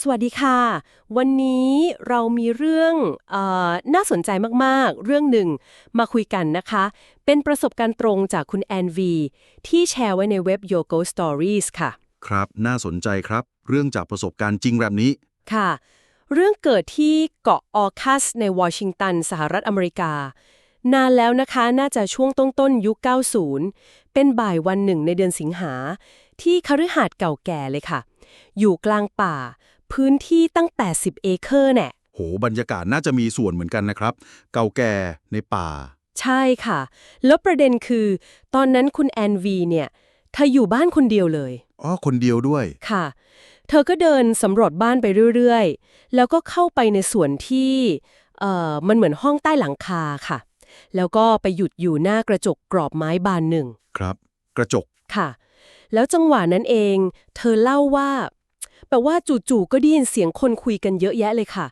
สวัสดีค่ะ วันนี้เรามีเรื่องเออน่าสนใจมากๆ เรื่องหนึ่งมาคุยกันนะคะ เป็นประสบการณ์ตรงจากคุณแอนวีที่แชร์ไว้ในเว็บ Yogo Stories ค่ะ ครับ น่าสนใจครับ เรื่องจากประสบการณ์จริงแบบนี้ ค่ะ เรื่องเกิดที่เกาะออคัสในวอชิงตัน สหรัฐอเมริกา นานแล้วนะคะ น่าจะช่วงต้นๆยุค 90 เป็นบ่ายวันหนึ่งในเดือนสิงหา ที่คฤหาสน์เก่าแก่เลยค่ะ อยู่กลางป่า พื้นที่ตั้งแต่ 10 เอเคอร์แน่โหบรรยากาศน่าจะมีส่วนเหมือนกันนะครับ เก่าแก่ในป่า ใช่ค่ะ แล้วประเด็นคือ ตอนนั้นคุณแอนวีเนี่ยเธออยู่บ้านคนเดียวเลย อ๋อ คนเดียวด้วย ค่ะ เธอก็เดินสำรวจบ้านไปเรื่อยๆ แล้วก็เข้าไปในส่วนที่เอ่อมันเหมือนห้องใต้หลังคาค่ะ แล้วก็ไปหยุดอยู่หน้ากระจกกรอบไม้บานหนึ่ง ครับ กระจก ค่ะ แล้วจังหวะนั้นเอง เธอเล่าว่า แปลว่าจู่ๆก็ได้ยินเสียงคนคุยกันเยอะแยะเลยค่ะ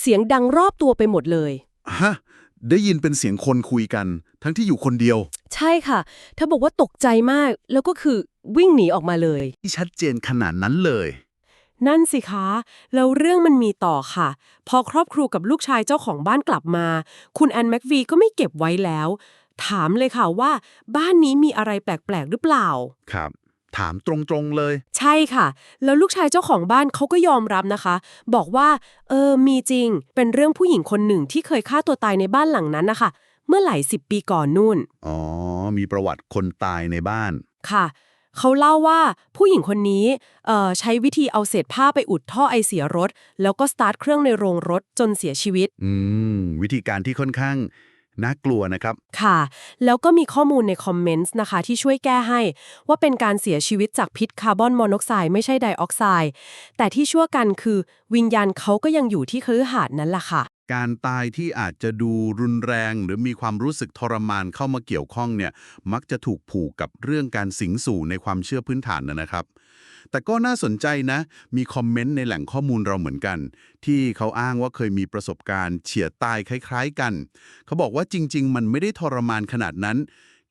เสียงดังรอบตัวไปหมดเลยฮะได้ยินเป็นเสียงคนคุยกัน ทั้งที่อยู่คนเดียว ใช่ค่ะ เธอบอกว่าตกใจมาก แล้วก็คือวิ่งหนีออกมาเลย ที่ชัดเจนขนาดนั้นเลย นั่นสิคะ แล้วเรื่องมันมีต่อค่ะ พอครอบครัวกับลูกชายเจ้าของบ้านกลับมา คุณแอนแม็กวีก็ไม่เก็บไว้แล้ว ถามเลยค่ะว่า บ้านนี้มีอะไรแปลกๆหรือเปล่า ครับ ถามตรงๆเลย ใช่ค่ะ แล้วลูกชายเจ้าของบ้านเขาก็ยอมรับนะคะ บอกว่า เออ มีจริง เป็นเรื่องผู้หญิงคนหนึ่งที่เคยฆ่าตัวตายในบ้านหลังนั้นนะคะ เมื่อหลายสิบปีก่อนนู่น อ๋อ มีประวัติคนตายในบ้าน ค่ะ เขาเล่าว่าผู้หญิงคนนี้เอ่อใช้วิธีเอาเศษผ้าไปอุดท่อไอเสียรถ แล้วก็สตาร์ทเครื่องในโรงรถจนเสียชีวิต อืม วิธีการที่ค่อนข้าง น่ากลัวนะครับ ค่ะ แล้วก็มีข้อมูลในคอมเมนต์นะคะ ที่ช่วยแก้ให้ ว่าเป็นการเสียชีวิตจากพิษคาร์บอนมอนอกไซด์ไม่ใช่ไดออกไซด์แต่ที่ชั่วกันคือวิญญาณเขาก็ยังอยู่ที่คฤหาสน์นั้นล่ะค่ะ การตายที่อาจจะดูรุนแรง หรือมีความรู้สึกทรมานเข้ามาเกี่ยวข้องเนี่ยมักจะถูกผูกกับเรื่องการสิงสู่ในความเชื่อพื้นฐานนะครับ แต่ก็น่าสนใจนะ มีคอมเมนต์ในแหล่งข้อมูลเราเหมือนกัน ที่เขาอ้างว่าเคยมีประสบการณ์ เฉียดตายคล้าย ๆ กัน เขาบอกว่าจริง ๆ มันไม่ได้ทรมานขนาดนั้น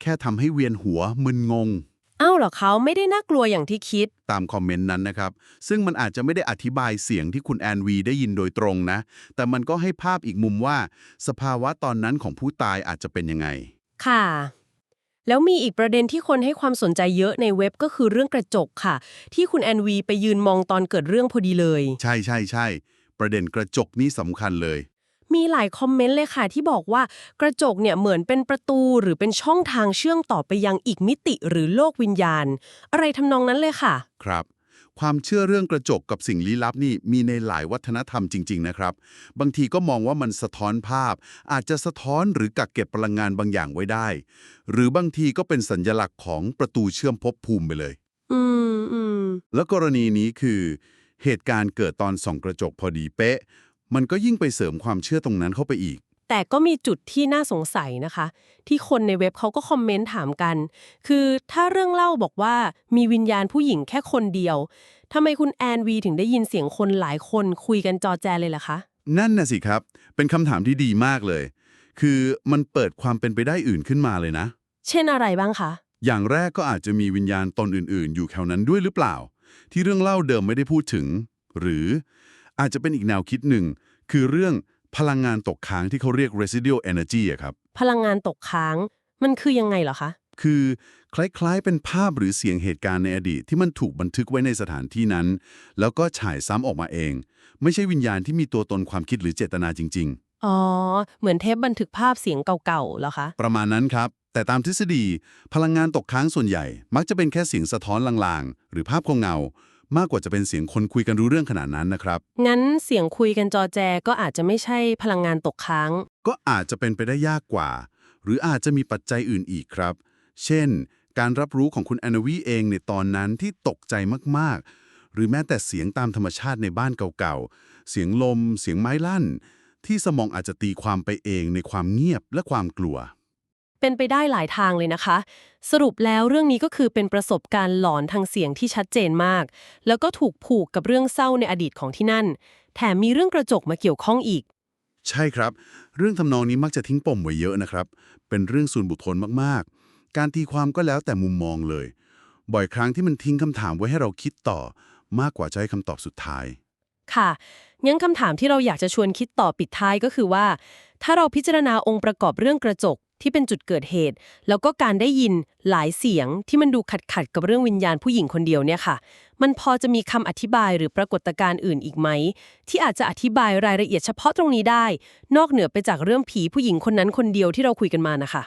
แค่ทำให้เวียนหัวมึนงง อ้าวเหรอเขาไม่ได้น่ากลัวอย่างที่คิด ตามคอมเมนต์นั้นนะครับ ซึ่งมันอาจจะไม่ได้อธิบายเสียงที่คุณแอนวีได้ยินโดยตรงนะ แต่มันก็ให้ภาพอีกมุมว่า สภาวะตอนนั้นของผู้ตายอาจจะเป็นยังไง ค่ะ แล้วมีอีกประเด็นที่คนให้ความสนใจเยอะในเว็บก็คือเรื่องกระจกค่ะ ที่คุณแอนวีไปยืนมองตอนเกิดเรื่องพอดีเลย ใช่ใช่ใช่ประเด็นกระจกนี่สำคัญเลย มีหลายคอมเมนต์เลยค่ะที่บอกว่ากระจกเนี่ยเหมือนเป็นประตูหรือเป็นช่องทางเชื่อมต่อไปยังอีกมิติหรือโลกวิญญาณ อะไรทำนองนั้นเลยค่ะ ครับ ความเชื่อเรื่องกระจกกับสิ่งลี้ลับนี่มีในหลายวัฒนธรรมจริง ๆ นะครับ บางทีก็มองว่ามันสะท้อนภาพ อาจจะสะท้อนหรือกักเก็บพลังงานบางอย่างไว้ได้ หรือบางทีก็เป็นสัญลักษณ์ของประตูเชื่อมภพภูมิไปเลย อืมอืมแล้วกรณีนี้คือ เหตุการณ์เกิดตอนส่องกระจกพอดีเป๊ะ มันก็ยิ่งไปเสริมความเชื่อตรงนั้นเข้าไปอีก แต่ก็มีจุดที่น่าสงสัยนะคะ ที่คนในเว็บเขาก็คอมเมนต์ถามกัน คือถ้าเรื่องเล่าบอกว่ามีวิญญาณผู้หญิงแค่คนเดียวทำไมคุณแอนวีถึงได้ยินเสียงคนหลายคนคุยกันจอแจเลยล่ะคะ นั่นน่ะสิครับ เป็นคำถามที่ดีมากเลย คือมันเปิดความเป็นไปได้อื่นขึ้นมาเลยนะ เช่นอะไรบ้างคะ อย่างแรกก็อาจจะมีวิญญาณตนอื่น ๆ อยู่แถวนั้นด้วยหรือเปล่า ที่เรื่องเล่าเดิมไม่ได้พูดถึง หรือ อาจจะเป็นอีกแนวคิดหนึ่ง คือเรื่องพลังงานตกค้างที่เขาเรียก residual energy อะครับ พลังงานตกค้างมันคือยังไงเหรอคะ คือคล้ายๆ เป็นภาพหรือเสียงเหตุการณ์ในอดีตที่มันถูกบันทึกไว้ในสถานที่นั้น แล้วก็ฉายซ้ำออกมาเอง ไม่ใช่วิญญาณที่มีตัวตนความคิดหรือเจตนาจริง ๆ อ๋อ เหมือนเทปบันทึกภาพเสียงเก่าๆเหรอคะ ประมาณนั้นครับ แต่ตามทฤษฎี พลังงานตกค้างส่วนใหญ่ มักจะเป็นแค่เสียงสะท้อนลางๆ หรือภาพเงาๆ มากกว่าจะเป็นเสียงคนคุยกันรู้เรื่องขนาดนั้นนะครับ งั้นเสียงคุยกันจอแจก็อาจจะไม่ใช่พลังงานตกค้าง ก็อาจจะเป็นไปได้ยากกว่า หรืออาจจะมีปัจจัยอื่นอีกครับ เช่น การรับรู้ของคุณแอนนาวีเองในตอนนั้นที่ตกใจมากๆ หรือแม้แต่เสียงตามธรรมชาติในบ้านเก่าๆ เสียงลม เสียงไม้ลั่น ที่สมองอาจจะตีความไปเองในความเงียบและความกลัว เป็นไปได้หลายทางเลยนะคะ สรุปแล้วเรื่องนี้ก็คือเป็นประสบการณ์หลอนทางเสียงที่ชัดเจนมาก แล้วก็ถูกผูกกับเรื่องเศร้าในอดีตของที่นั่น แถมมีเรื่องกระจกมาเกี่ยวข้องอีก ใช่ครับ เรื่องทำนองนี้มักจะทิ้งปมไว้เยอะนะครับ เป็นเรื่องส่วนบุคคลมากๆ การตีความก็แล้วแต่มุมมองเลย บ่อยครั้งที่มันทิ้งคำถามไว้ให้เราคิดต่อ มากกว่าจะให้คำตอบสุดท้าย ค่ะงั้นคำถามที่เราอยากจะชวนคิดต่อปิดท้ายก็คือว่า ถ้าเราพิจารณาองค์ประกอบเรื่องกระจก ที่เป็นจุดเกิดเหตุ แล้วก็การได้ยินหลายเสียงที่มันดูขัดขัดกับเรื่องวิญญาณผู้หญิงคนเดียวเนี่ยค่ะ มันพอจะมีคำอธิบายหรือปรากฏการณ์อื่นอีกไหม ที่อาจจะอธิบายรายละเอียดเฉพาะตรงนี้ได้ นอกเหนือไปจากเรื่องผีผู้หญิงคนนั้นคนเดียวที่เราคุยกันมานะคะ